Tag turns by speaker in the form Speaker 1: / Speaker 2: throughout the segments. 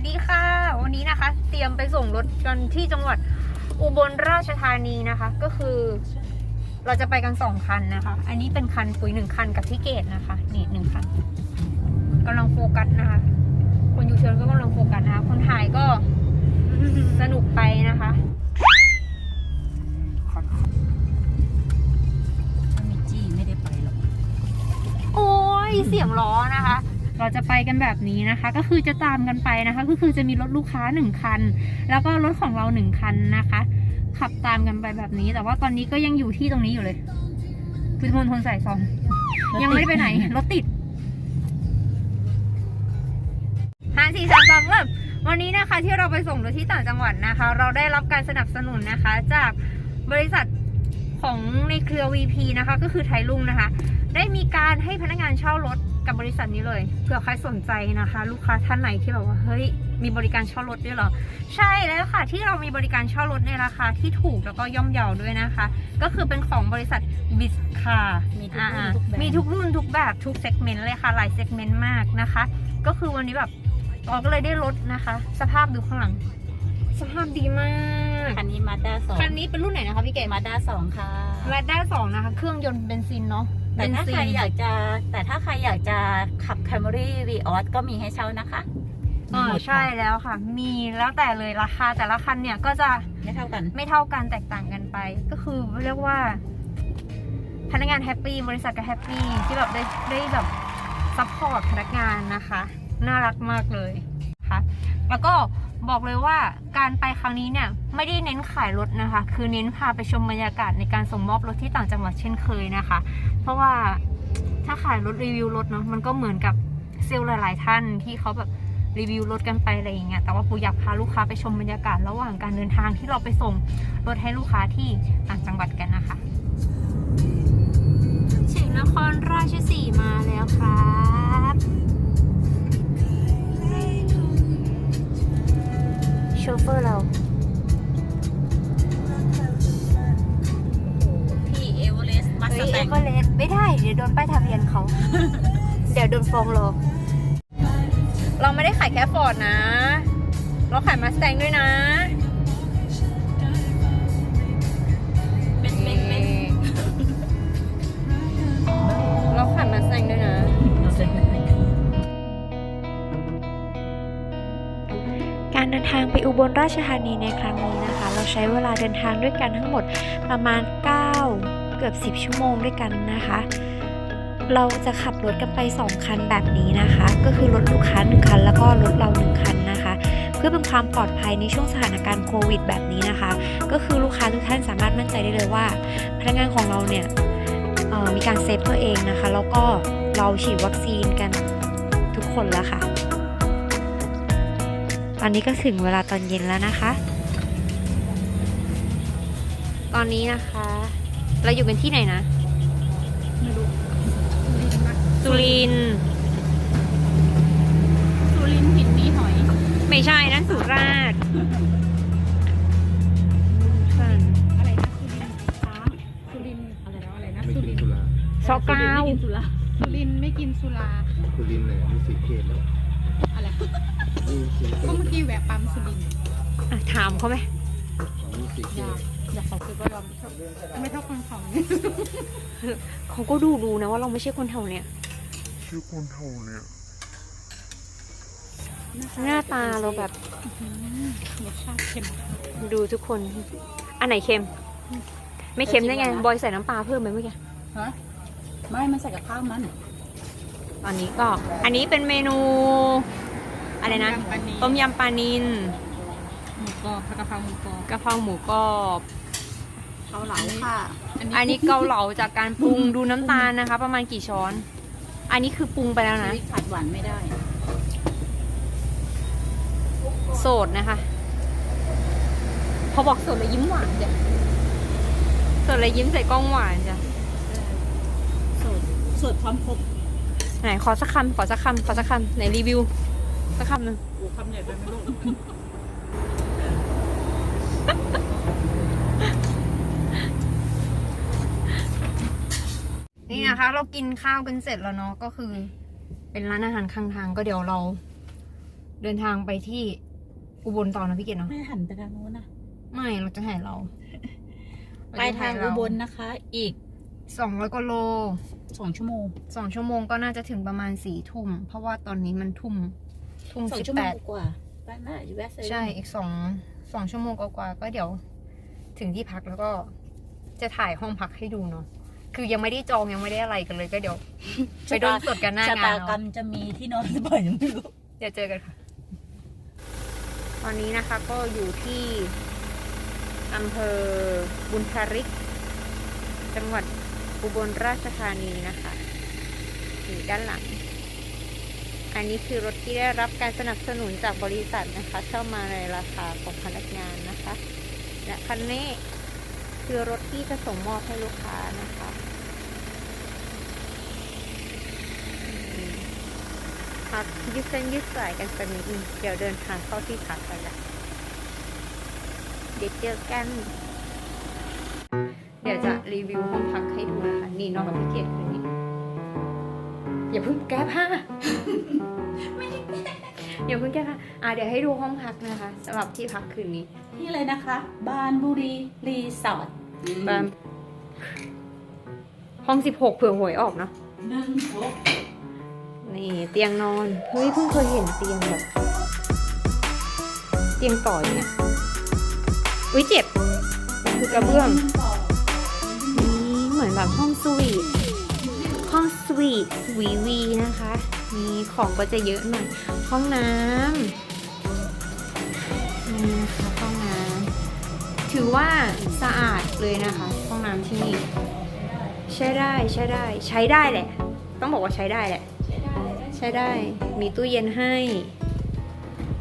Speaker 1: วัสดีค่ะ วันนี้นะคะ เตรียมไปส่งรถกันที่จังหวัดอุบลราชธานีนะคะ ก็คือ เราจะไปกันสองคันนะคะ อันนี้เป็นคันปุ๋ยหนึ่งคันกับพี่เกดนะคะ นี่หนึ่งคันกำลังโฟกัสนะคะ คนยูเทิร์นก็กำลังโฟกัสนะคะ คนถ่ายก็สนุกไปนะคะ
Speaker 2: ถ้ามีจี้ไม่ได้ไปหรอก
Speaker 1: โอ้ยเสียงล้อนะคะ เราจะไปกันแบบนี้นะคะ ก็คือจะตามกันไปนะคะ ก็คือจะมีรถลูกค้าหนึ่งคัน แล้วก็รถของเราหนึ่งคันนะคะ ขับตามกันไปแบบนี้ แต่ว่าตอนนี้ก็ยังอยู่ที่ตรงนี้อยู่เลยพุทธมณฑลสายสองยังไม่ได้ไปไหนรถติดห้าสี่สามสองเริ่มวันนี้นะคะที่เราไปส่งรถที่ต่างจังหวัดนะคะ เราได้รับการสนับสนุนนะคะ จากบริษัท ของในเครือ VP นะคะ ก็คือไทยลุงนะคะ ได้มีการให้พนักงานเช่ารถกับบริษัทนี้เลยเผื่อใครสนใจนะคะ ลูกค้าท่านไหนที่แบบว่าเฮ้ยมีบริการเช่ารถด้วยเหรอ ใช่แล้วค่ะ ที่เรามีบริการเช่ารถในราคาที่ถูกแล้วก็ย่อมเยาด้วยนะคะ ก็คือเป็นของบริษัทบิสคา
Speaker 2: มีทุกรุ่นทุกแบบ
Speaker 1: มีทุกรุ่นทุกแบบทุกเซกเมนต์เลยค่ะ หลายเซกเมนต์มากนะคะ ก็คือวันนี้แบบเราก็เลยได้รถนะคะ สภาพดูข้างหลัง สภาพดีมาก
Speaker 2: คันนี้มาด้าสอง
Speaker 1: คันนี้เป็นรุ่นไหนนะคะพี่เก๋
Speaker 2: มาด้าสองค่ะ
Speaker 1: แรดด้าสองนะคะ เครื่องยนต์เบนซินเนาะ
Speaker 2: แต่ถ้า
Speaker 1: เบนซิน
Speaker 2: ใครอยากจะแต่ถ้าใครอยากจะขับ Camry v ีออสก็มีให้เช่านะคะ
Speaker 1: อ่า
Speaker 2: หมด
Speaker 1: ใช่แล้วค่ะ มีแล้วแต่เลยราคาแต่ละคันเนี่ยก็จะ
Speaker 2: ไม่เท่ากัน
Speaker 1: ไม่เท่ากันแตกต่างกันไป ก็คือเรียกว่า พนักงานแฮปปี้บริษัทก็แฮปปี้ที่แบบได้ได้แบบซัพพอร์ตพนักงานนะคะ น่ารักมากเลยค่ะ แล้วก็ บอกเลยว่าการไปครั้งนี้เนี่ยไม่ได้เน้นขายรถนะคะ คือเน้นพาไปชมบรรยากาศในการส่งมอบรถที่ต่างจังหวัดเช่นเคยนะคะ เพราะว่าถ้าขายรถรีวิวรถเนาะมันก็เหมือนกับเซลล์หลาย ๆ ท่านที่เขาแบบรีวิวรถกันไปอะไรอย่างเงี้ย แต่ว่าปูอยากพาลูกค้าไปชมบรรยากาศระหว่างการเดินทางที่เราไปส่งรถให้ลูกค้าที่ต่างจังหวัดกันนะคะถึงนครราชสีมาแล้วครับ เฟอร์เรา
Speaker 2: พี่เอเวอเรสต์มาส
Speaker 1: เฮ้ย
Speaker 2: แต
Speaker 1: เองเวอเรสต์ไม่ได้ เดี๋ยวโดนป้ายทะเบียนเขา เดี๋ยวโดนฟ้องเราเราไม่ได้ขายแค่ฟอร์ดนะ เราขายมาส t ตงด้วยนะ
Speaker 2: เดิ
Speaker 1: น
Speaker 3: ทางไปอุบลราชธานีในครั้งนี้นะคะ เราใช้เวลาเดินทางด้วยกันทั้งหมดประมาณ 9 เกือบ 10 ชั่วโมงด้วยกันนะคะ เราจะขับรถกันไป 2 คันแบบนี้นะคะ ก็คือรถลูกค้า 1 คัน แล้วก็รถเรา 1 คันนะคะ เพื่อเป็นความปลอดภัยในช่วงสถานการณ์โควิดแบบนี้นะคะ ก็คือลูกค้าทุกท่านสามารถมั่นใจได้เลยว่า พนักงานของเราเนี่ยมีการเซฟตัวเองนะคะ แล้วก็เราฉีดวัคซีนกันทุกคนแล้วค่ะ ตอนนี้ก็ถึงเวลาตอนเย็นแล้วนะคะ
Speaker 1: ตอนนี้นะคะ เราอยู่กันที่ไหนนะ
Speaker 2: ไม่รู้
Speaker 1: สุรินทร์
Speaker 2: สุรินทร์หินมีหอย
Speaker 1: ไม่ใช่นั่นสุราษฎร์
Speaker 2: อะไรนะสุรินทร์ช้างสุรินทร์อะไรนะอะไรนะ
Speaker 4: ไม่
Speaker 2: สุ
Speaker 4: กิ
Speaker 2: ริ
Speaker 4: น
Speaker 2: นทร์
Speaker 4: สุรา
Speaker 1: ซอกเก้า
Speaker 2: ไม่กินสุราสุรินทร์ไม่กินสุรา
Speaker 4: สุรินทร์เนี่ยมีสีเขตแล้ว
Speaker 2: อะไร
Speaker 4: มีสีเข
Speaker 2: ก็เมื่อกี้แวะปั๊มสุรินทร์
Speaker 1: อะถามเขาไหม
Speaker 2: อยากอยากขอคือว่ายอมไม่เท่าคนของ
Speaker 1: เขาก็ดูดูนะว่าเราไม่ใช่คนแถวเนี้ย
Speaker 4: ชื่อคนเท่าเนี่ย
Speaker 1: หน้าตาเราแบบ
Speaker 2: รสชาติเค็ม
Speaker 1: ดูทุกคน อันไหนเค็ม ไม่เค็มได้ไง บอยใส่น้ำปลาเพิ่มไปเมื่อกี้
Speaker 2: ฮะไม่ มันใส่กับข้าวมัน
Speaker 1: ตอนนี้ก็ อันนี้เป็นเมนู อะไรนะต้มยำปลานิล
Speaker 2: หมูกรอบผัดกะเพราหมูกรอบ
Speaker 1: กะเพราหมูกรอบ
Speaker 2: เกาเหลาค่ะ
Speaker 1: อันนี้เกาเหลาจากการปรุงดูน้ำตาลนะคะ ประมาณกี่ช้อน อันนี้คือปรุงไปแล้ว
Speaker 2: นะ
Speaker 1: นะ
Speaker 2: ผัดหวานไม่ได้
Speaker 1: โสดนะคะพอบอกโสดแล้วยิ้มหวานจ้ะโสดแล้วยิ้มใส่กล้องหวานจ้ะ
Speaker 2: สดสดพร้อมครบ
Speaker 1: ไหนขอสักคำขอสักคำขอสักคำไหนรีวิว สักคำหนึ่ง
Speaker 2: โอ้คำใหญ่ไปไหมลูก
Speaker 1: นี่นะคะ เรากินข้าวกันเสร็จแล้วเนาะก็คือ เป็นร้านอาหารข้างทางก็เดี๋ยวเรา เดินทางไปที่อุบลต่อนะพี่เกดเนาะ
Speaker 2: ไม่หันไปทางโน้นนะ
Speaker 1: ไม่เราจะถ่ายเรา
Speaker 2: ไปทางอุบลนะคะ อีก
Speaker 1: สองร้อยกว่าโล
Speaker 2: สองชั่วโมง
Speaker 1: สองชั่วโมงก็น่าจะถึงประมาณสี่ทุ่ม เพราะว่าตอนนี้มันทุ่ม ทุ่ม
Speaker 2: สอง
Speaker 1: สิบ
Speaker 2: ชั่วโม
Speaker 1: แป
Speaker 2: ง
Speaker 1: ด
Speaker 2: กว่าไปน่าจะแวะเซเว่น
Speaker 1: ใช่อีกสองสองชั่วโมงกว่าๆก็เดี๋ยวถึงที่พักแล้วก็จะถ่ายห้องพักให้ดูเนาะคือยังไม่ได้จองยังไม่ได้อะไรกันเลยก็เดี๋ยว ไปโดนสดกันหน้า
Speaker 2: ชะ
Speaker 1: งา
Speaker 2: ตานกรร
Speaker 1: เนาะ
Speaker 2: มจะมีที่นอนหรือเปล่ายังไม่รู้
Speaker 1: เดี๋ยวเจอกันค่ะ ตอนนี้นะคะก็อยู่ที่อำเภอบุญทาริก จังหวัดอุบลราชธานีนะคะอยู่ด้านหลัง อันนี้คือรถที่ได้รับการสนับสนุนจากบริษัทนะคะเช่ามาในราคาของพนักงานนะคะ และคันนี้คือรถที่จะส่งมอบให้ลูกค้านะคะพักยืดเส้นยืดสายกันสักนิดนึงเดี๋ยวเดินทางเข้าที่พักไปละเดี๋ยวเจอกัน เดี๋ยวจะรีวิวห้องพักให้ดูนะคะนี่นอนกับพี่เกดคื อย่าเพิ่งแก้ผ้าอย่าเพิ่งแก้ผ้าอะเดี๋ยวให้ดูห้องพักนะคะสำหรับที่พักคืนนี้
Speaker 2: นี่เลยนะคะ บานบุรีรีสอร์ท
Speaker 1: บามห้องสิบหกเผื่อหวยออกเนาะ
Speaker 2: หนึ่งหก
Speaker 1: นี่เตียงนอนเฮ้ยเพิ่งเคยเห็นเตียงแบบเตียงต่ออย่างเนี่ยอุ้ยเจ็บคือกระเบื้องนี่เหมือนแบบห้องสวีท ห้องสวีทวีวีนะคะ มีของก็จะเยอะหน่อย ห้องน้ำนี่นะคะห้องน้ำถือว่าสะอาดเลยนะคะ ห้องน้ำที่นี่ ใช้ได้ใช้ได้ ใช้ได้แหละ ต้องบอกว่าใช้ได้แหละ ใช้ได้ มีตู้เย็นให้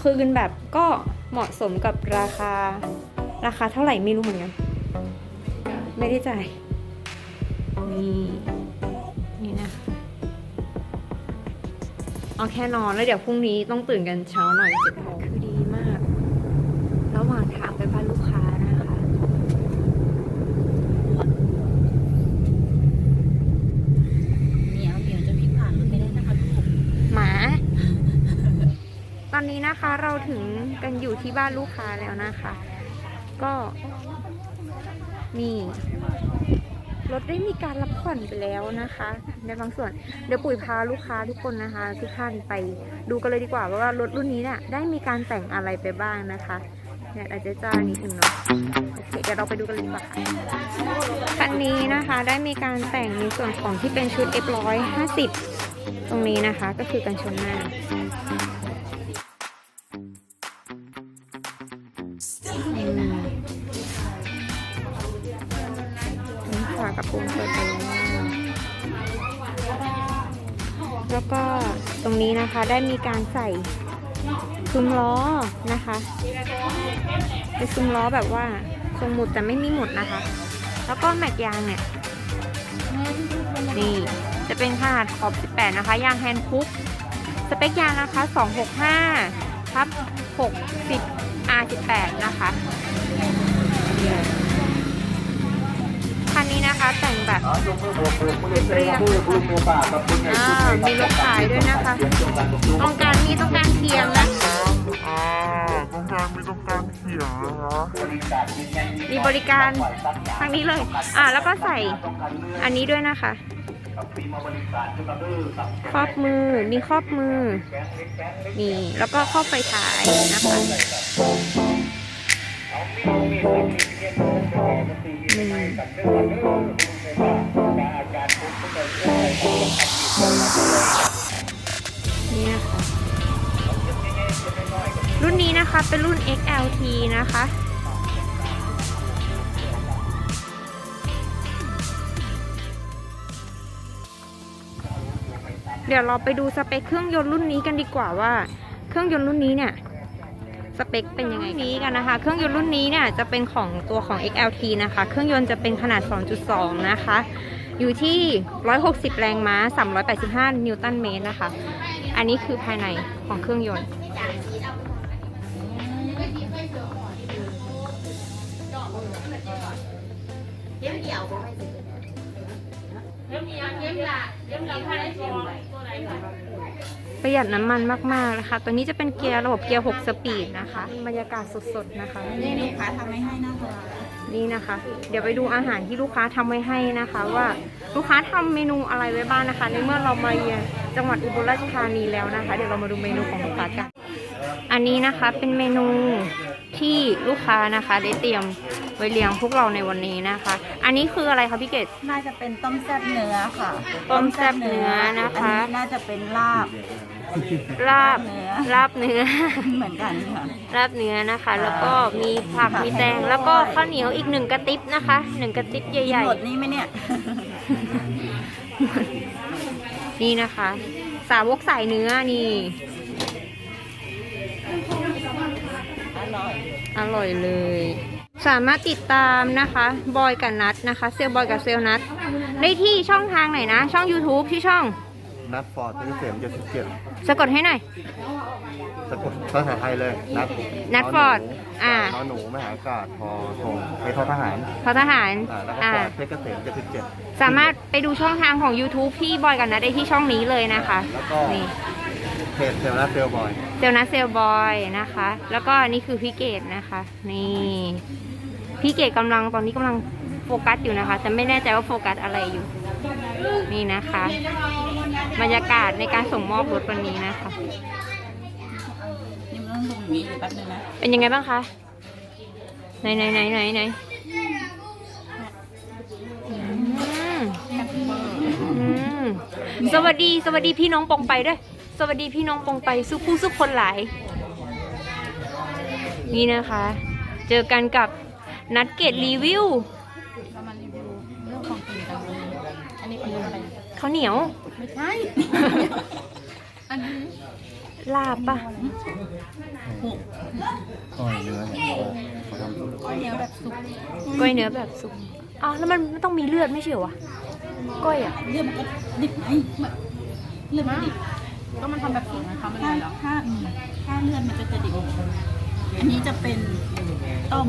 Speaker 1: คืนแบบก็เหมาะสมกับราคา ราคาเท่าไหร่ไม่รู้เหมือนกัน ไม่ได้จ่ายนี่นี่ เอาแค่นอนแล้วเดี๋ยวพรุ่งนี้ต้องตื่นกันเช้าหน่อยเจ็ดโมงคือดีมาก ระหว่างทางไปบ้านลูกค้านะคะ
Speaker 2: เหนียวเหนียวจะวิ่งผ่านรถไม่ได้นะคะทุกคน
Speaker 1: หมา ตอนนี้นะคะเราถึงกันอยู่ที่บ้านลูกค้าแล้วนะคะ ก็นี่ รถได้มีการรับผ่อนไปแล้วนะคะ ในบางส่วนเดี๋ยวปุ๋ยพาลูกค้าทุกคนนะคะ ทุกท่านไปดูกันเลยดีกว่าว่ารถรุ่นนี้เนี่ยได้มีการแต่งอะไรไปบ้างนะคะเนี่ยอาจจะจ้านิดนึงเนาะโอเคเดี๋ยวเราไปดูกันเลยดีกว่าค่ะคันนี้นะคะได้มีการแต่งในส่วนของที่เป็นชุด F150 ตรงนี้นะคะ ก็คือกันชนหน้า แล้วก็ตรงนี้นะคะได้มีการใส่ซุ้มล้อนะคะเป็นซุ้มล้อแบบว่าทรงหมุดแต่ไม่มีหมุดนะคะ แล้วก็แม็กยางเนี่ยนี่จะเป็นขนาดขอบ 18 นะคะ ยางแฮนด์คุกสเปคยางนะคะ 265ทับ60 R18 นะคะคันนี้นะคะแต่ง แบบเรียบๆอ่ามีรถขายด้วยนะคะตรงกลางนี้ต้องการเทียมนะ
Speaker 4: อ่าต้องการมีต้องการเขียงนะคะ
Speaker 1: มีบริการทางนี้เลย อ่าแล้วก็ใส่อันนี้ด้วยนะคะครอบมือ มีครอบมือ นี่ แล้วก็ครอบไฟฉายนะคะนี่นี่ รุ่นนี้นะคะเป็นรุ่น XLT นะคะ เดี๋ยวเราไปดูสเปคเครื่องยนต์รุ่นนี้กันดีกว่าว่า เครื่องยนต์รุ่นนี้เนี่ยสเปคเป็นยังไงนี้กันนะคะ เครื่องยนต์รุ่นนี้เนี่ยจะเป็นของตัวของ XLT นะคะ เครื่องยนต์จะเป็นขนาด 2.2 นะคะ อยู่ที่ 160 แรงม้า 385 นิวตันเมตรนะคะ อันนี้คือภายในของเครื่องยนต์
Speaker 2: เป
Speaker 1: ระหยัดน้ำมันมากๆนะคะ ตัวนี้จะเป็นเกียร์ระบบเกียร์ 6 สปีดนะคะ บรรยากาศสดๆนะคะ
Speaker 2: นี่ลูกค้าทำไม่ให้นะคะ
Speaker 1: นี่นะคะ เดี๋ยวไปดูอาหารที่ลูกค้าทำไว้ให้นะคะ ว่าลูกค้าทำเมนูอะไรไว้บ้างนะคะ ในเมื่อเรามาเยือนจังหวัดอุบลราชธานีแล้วนะคะ เดี๋ยวเรามาดูเมนูของลูกค้ากัน อันนี้นะคะเป็นเมนู ที่ลูกค้านะคะ ได้เตรียมไว้เลี้ยงพวกเราในวันนี้นะคะ อันนี้คืออะไรคะพี่เกด
Speaker 2: น่าจะเป็นต้มแซ่บเนื้อค่ะ
Speaker 1: ต้มแซ่บเนื้อนะคะ
Speaker 2: อันนี้น่าจะเป็นลาบ
Speaker 1: ลาบ
Speaker 2: เนื้อ
Speaker 1: ลาบเนื้อ
Speaker 2: เหมือนกันค่ะ
Speaker 1: ลาบเนื้อนะคะ แล้วก็มีผักมีแตงแล้วก็ข้าวเหนียวอีกหนึ่งกระติบนะคะหนึ่งกระติบใหญ่
Speaker 2: หมดนี้ไหมเนี่ย
Speaker 1: ๆ นี่นะคะ สาวกสายเนื้อนี่
Speaker 2: อร่อย
Speaker 1: อร่อยเลย สามารถติดตามนะคะบอยกับนัทนะคะ เซลลบอยกับเซลลนัทได้ที่ช่องทางไหนนะ ช่อง YouTube ที่ช่อง
Speaker 5: นัดฟอร์ดที่เสียงเจ็ดสิบเจ็ด
Speaker 1: สะกดให้หน่อย
Speaker 5: สะกดภาษาไทยเลย นัด
Speaker 1: นัดฟอร์ดอ่า
Speaker 5: นอหนูมหาอากาศพอทงไปทอทหาร
Speaker 1: ทอทหาร
Speaker 5: อ่าแล้วก็
Speaker 1: อ่า
Speaker 5: ฟอร์ดเพชรเกษมเจ็ดสิบเจ็ด
Speaker 1: สามารถไปดูช่องทางของ YouTube พี่บอยกับนัทได้ที่ช่องนี้เลยนะคะ
Speaker 5: แล้วก็
Speaker 1: นี่
Speaker 5: เพจเซลล์นัดเซลลบอย
Speaker 1: เซลลนัทเซลลบอยนะคะ แล้วก็นี่คือพี่เกดนะคะ นี่พี่เกดกำลังตอนนี้กำลังโฟกัสอยู่นะคะ แต่ไม่แน่ใจว่าโฟกัสอะไรอยู่ นี่นะคะ บรรยากาศในการส่งมอบรถวันนี้นะคะ
Speaker 2: นี่มันต้องลงอย่างนี้อยู่แป๊บนึงนะ
Speaker 1: เป็นยังไงบ้างคะ ไหนไหนไหนไหนไหนอืมอืมสวัสดีสวัสดีพี่น้องปองไปด้วย สวัสดีพี่น้องปองไปสู้ผู้สู้คนหลาย นี่นะคะ เจอกันกับนัดเกตรีวิว
Speaker 2: เรามารีวิวเรื่องของกินกันเลยอันนี้เป็นอะไร
Speaker 1: ข้าวเหนียว
Speaker 2: ไม่ใช่ อันนี้
Speaker 1: ลาบปะ
Speaker 2: หุก
Speaker 5: ก้อยเนื้อเนี่ยเขาทำสุก
Speaker 2: ข้าวเหนียวแบบสุก
Speaker 1: ก้อยเนื้อแบบสุกอ้าวแล้วมันไม่ต้องมีเลือดไม่ใช่เหรอวะก้อยอะ
Speaker 2: เลือดมันก็ดิบไงเลือดมันดิบ ก็มันทำแบบสุกนะคะมันถ้าถ้าถ้าเลือดมันก็จะดิบอันนี้จะเป็นต้ม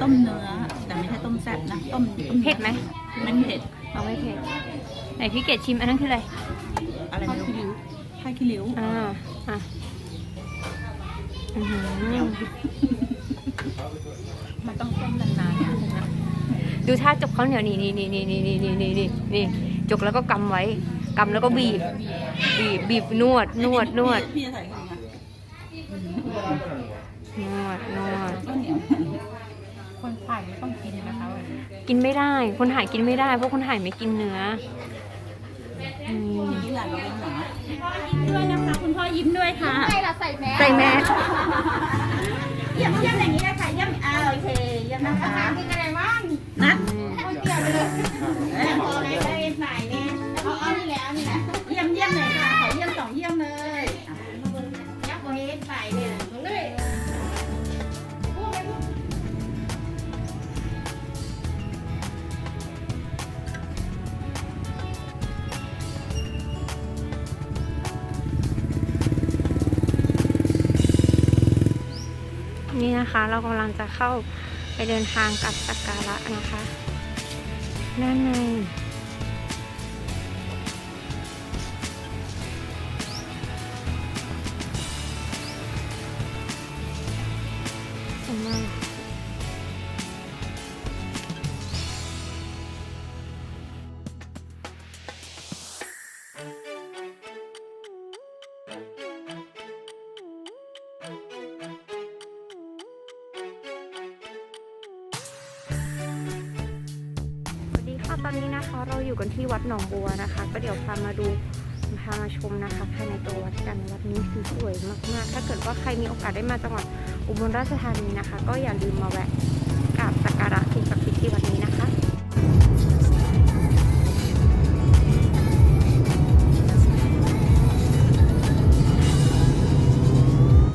Speaker 2: ต้มเนื้อ แต่ไม่ใช่ต้มแซ่บนะต้มต้ม
Speaker 1: เผ็ดไหม
Speaker 2: ไม่เผ็ด
Speaker 1: เอาไม่เผ็ดไหนพี่เกดชิมอันนั้นคืออะไร
Speaker 2: อะไรไม่รู้ผ้าขี้ริ้ว
Speaker 1: อ่าอะอื้อหือ
Speaker 2: มันต้องต้มนานๆเนี่ยนะ
Speaker 1: ดูท่าจกข้าวเหนียวนี่นี่นี่นี่นี่นี่นี่นี่นี่จกแล้วก็กำไว้ กำแล้วก็บีบ บีบบีบนวดนวดนวด
Speaker 2: พี่จะใส่ยังไง
Speaker 1: นวดนวด
Speaker 2: ก็เหนียวคนถ่ายไม่ต้องกินนะคะ
Speaker 1: กินไม่ได้ คนถ่ายกินไม่ได้ เพราะคนถ่ายไม่กินเนื้ออืม
Speaker 2: นี่หลานเราเป็นหมาด้วยนะคะคุณพ่อยิ้มด้วยค่ะ
Speaker 1: ใส่แมส
Speaker 2: เยี่ยมเยี่ยมอย่างนี้เลยค่ะเยี่ยมอ่าโอเคเยี่ยมนะคะกินอะไรบ้างนัด
Speaker 1: อืม
Speaker 2: เยี่ย เรา
Speaker 1: กำลังจะเข้าไปเดินทางกับสักการะนะคะนั่นไง ตอนนี้นะคะเราอยู่กันที่วัดหนองบัวนะคะ ก็เดี๋ยวพามาดูพามาชมนะคะภายในตัววัดกันวัดนี้คือสวยมากๆ ถ้าเกิดว่าใครมีโอกาสได้มาจังหวัดอุบลราชธานีนะคะ ก็อย่าลืมมาแวะกราบสักการะสิ่งศักดิ์